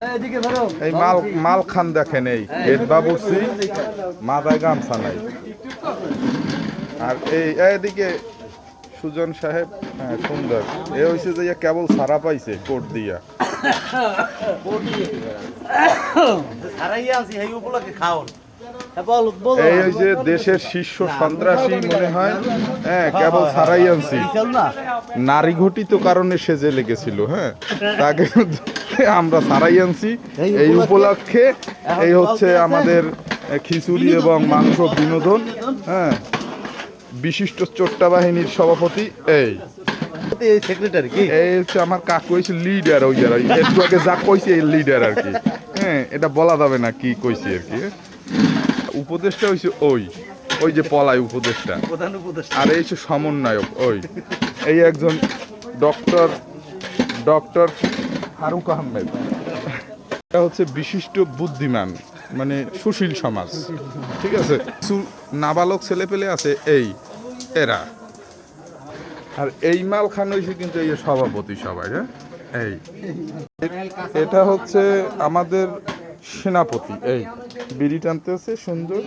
এই মাল মাল খান দেখেন এই হেড বসছি মাথায় গামছা নাই আর এই এদিকে সুজন সাহেব হ্যাঁ সুন্দর। এ হয়েছে যে ইয়া কেবল সারা পাইছে কোট দিয়া। সারাইয়া আছি এই উপলক্ষে খাওন। বল এই হয়েছে দেশের শীর্ষ সন্ত্রাসী মনে হয় হ্যাঁ কেবল সারাই আনছি। নারী ঘটিত কারণে সে জেলে গেছিল হ্যাঁ। তাকে আমরা সারাই আনছি। এই উপলক্ষে এই হচ্ছে আমাদের খিচুড়ি এবং মাংস বিনোদন হ্যাঁ। বিশিষ্ট চোট্টা বাহিনীর সভাপতি এই। এই সেক্রেটারি কি? এই হচ্ছে আমার কাকু হয়েছে লিডার ওই যারা একটু আগে যা কইছে এই লিডার আর কি। হ্যাঁ এটা বলা যাবে না কি কইছি আর কি। উপদেশটা হয়েছে ওই ওই যে পলায় উপদেশটা প্রধান আর এই সমন্বয়ক ওই। এই একজন ডক্টর ডক্টর ফারুক আহমেদ। এটা হচ্ছে বিশিষ্ট বুদ্ধিমান মানে সুশীল সমাজ। ঠিক আছে? কিছু নাবালক ছেলে পেলে আছে এই এরা। আর এই মাল খান হয়েছে কিন্তু এই সভাপতি সবাই হ্যাঁ? এই। এটা হচ্ছে আমাদের সেনাপতি এই বিড়ি টানতে আছে সুন্দর।